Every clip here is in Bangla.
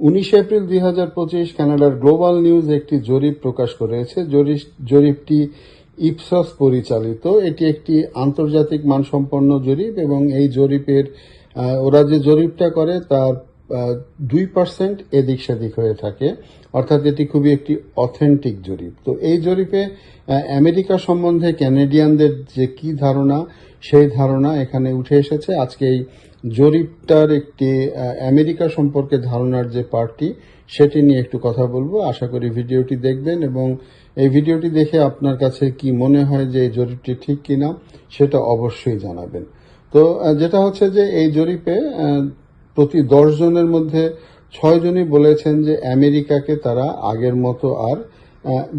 উনিশ এপ্রিল দুই হাজার পঁচিশ কানাডার গ্লোবাল নিউজ একটি জরিপ প্রকাশ করেছে। জরিপ- জরিপটি ইপসস পরিচালিত। এটি একটি আন্তর্জাতিক মানসম্পন্ন জরিপ এবং এই জরিপের ওরা যে জরিপটা করে তার দুই পার্সেন্ট এদিক সেদিক হয়ে থাকে। অর্থাৎ এটি খুবই একটি অথেন্টিক জরিপ। তো এই জরিপে আমেরিকা সম্বন্ধে ক্যানেডিয়ানদের যে কি ধারণা, সেই ধারণা এখানে উঠে এসেছে। আজকে এই জরিপটার একটি আমেরিকা সম্পর্কে ধারণার যে পার্টি সেটি নিয়ে একটু কথা বলব। আশা করি ভিডিওটি দেখবেন এবং এই ভিডিওটি দেখে আপনার কাছে কি মনে হয় যে এই জরিপটি ঠিক কিনা, সেটা অবশ্যই জানাবেন। তো যেটা হচ্ছে যে এই জরিপে প্রতি দশ জনের মধ্যে ছয় জনই বলেছেন যে আমেরিকাকে তারা আগের মতো আর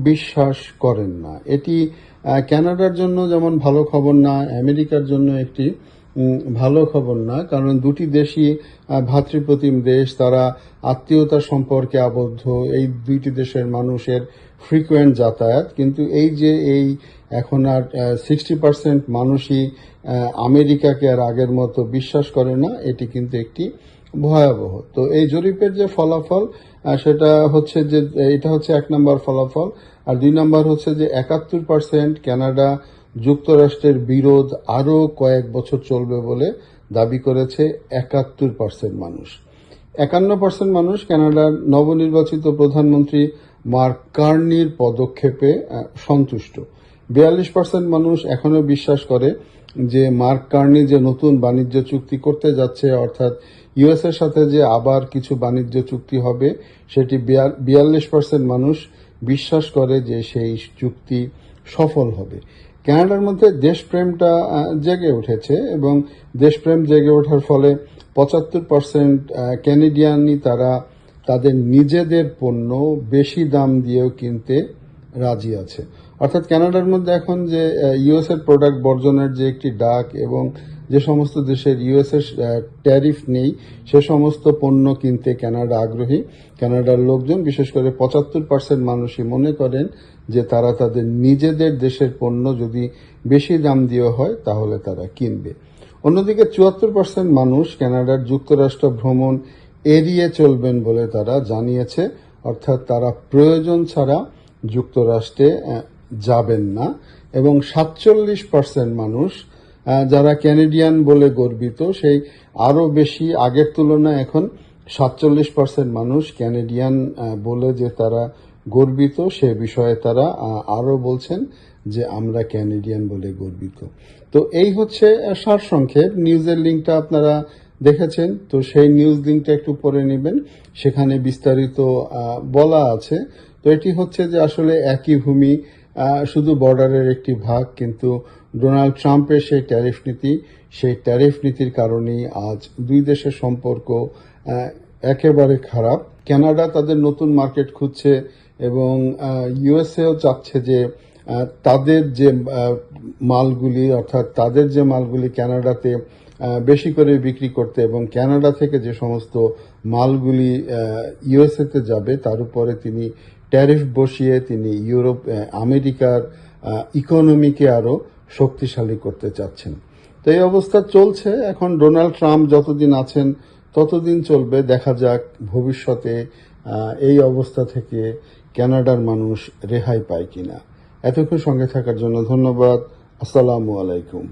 বিশ্বাস করেন না। এটি আহ, কানাডার জন্য যেমন ভালো খবর না আমেরিকার জন্য একটি ভালো খবর না কারণ দুটি দেশই আহ, ভ্রাতৃপ্রতিম দেশ তারা আত্মীয়তা সম্পর্কে আবদ্ধ এই দুইটি দেশের মানুষের ফ্রিকোয়েন্ট যাতায়াত কিন্তু এই যে এই এখন আর সিক্সটি পার্সেন্ট মানুষই আমেরিকাকে আর আগের মতো বিশ্বাস করে না এটি কিন্তু একটি ভয়াবহ। তো এই জরিপের যে ফলাফল সেটা হচ্ছে যে, এটা হচ্ছে এক নম্বর ফলাফল। আর দুই নম্বর হচ্ছে যে, একাত্তর পার্সেন্ট কানাডা যুক্তরাষ্ট্রের বিরোধ আরও কয়েক বছর চলবে বলে দাবি করেছে একাত্তর পার্সেন্ট মানুষ। একান্ন পার্সেন্ট মানুষ কানাডার নবনির্বাচিত প্রধানমন্ত্রী মার্ক কার্নির পদক্ষেপে সন্তুষ্ট। বিয়াল্লিশ পার্সেন্ট মানুষ এখনও বিশ্বাস করে যে মার্ক কার্নি যে নতুন বাণিজ্য চুক্তি করতে যাচ্ছে, অর্থাৎ ইউএস এর সাথে যে আবার কিছু বাণিজ্য চুক্তি হবে, সেটি বিয়াল্লিশ পার্সেন্ট মানুষ বিশ্বাস করে যে সেই চুক্তি সফল হবে। ক্যানাডার মধ্যে দেশপ্রেমটা জেগে উঠেছে এবং দেশপ্রেম জেগে ওঠার ফলে পঁচাত্তর পার্সেন্ট ক্যানেডিয়ানই তারা তাদের নিজেদের পণ্য বেশি দাম দিয়েও কিনতে রাজি আছে। অর্থাৎ কানাডার মধ্যে এখন যে ইউএস এর প্রোডাক্ট বর্জনের যে একটি ডাক এবং যে সমস্ত দেশের ইউএস এর ট্যারিফ নেই, সে সমস্ত পণ্য কিনতে কানাডা আগ্রহী। কানাডার লোকজন, বিশেষ করে পঁচাত্তর পার্সেন্ট মানুষই মনে করেন যে তারা তাদের নিজেদের দেশের পণ্য যদি বেশি দাম দিয়ে হয়, তাহলে তারা কিনবে। অন্যদিকে চুয়াত্তর পার্সেন্ট মানুষ কানাডার যুক্তরাষ্ট্র ভ্রমণ এড়িয়ে চলবেন বলে তারা জানিয়েছে। অর্থাৎ তারা প্রয়োজন ছাড়া যুক্তরাষ্ট্রে যাবেন না। এবং সাতচল্লিশ পার্সেন্ট মানুষ যারা ক্যানেডিয়ান বলে গর্বিত, সেই আরও বেশি আগের তুলনায় এখন সাতচল্লিশ পার্সেন্ট মানুষ ক্যানেডিয়ান বলে যে তারা গর্বিত, সে বিষয়ে তারা আরও বলছেন যে আমরা ক্যানেডিয়ান বলে গর্বিত। তো এই হচ্ছে সারসংক্ষেপ। নিউজের লিঙ্কটা আপনারা দেখেছেন, তো সেই নিউজ লিঙ্কটা একটু পড়ে নেবেন। সেখানে বিস্তারিত বলা আছে। তো এটি হচ্ছে যে আসলে একই ভূমি শুধু বর্ডারের একটি ভাগ, কিন্তু ডোনাল্ড ট্রাম্পের সেই ট্যারিফ নীতি, সেই ট্যারিফ নীতির কারণেই আজ দুই দেশের সম্পর্ক একেবারে খারাপ। কানাডা তাদের নতুন মার্কেট খুঁজছে এবং ইউএসএও চাচ্ছে যে তাদের যে মালগুলি, অর্থাৎ তাদের যে মালগুলি কানাডাতে বেশি করে বিক্রি করতে এবং কানাডা থেকে যে সমস্ত মালগুলি ইউএসএতে যাবে, তার উপরে তিনি ট্যারিফ বসিয়ে তিনি ইউরোপ আমেরিকার ইকোনমিকে আরও শক্তিশালী করতে চাচ্ছেন। তো এই অবস্থা চলছে। এখন ডোনাল্ড ট্রাম্প যতদিন আছেন, ততদিন চলবে। দেখা যাক ভবিষ্যতে এই অবস্থা থেকে ক্যানাডার মানুষ রেহাই পায় কিনা। এতক্ষণ সঙ্গে থাকার জন্য ধন্যবাদ। আসসালামু আলাইকুম।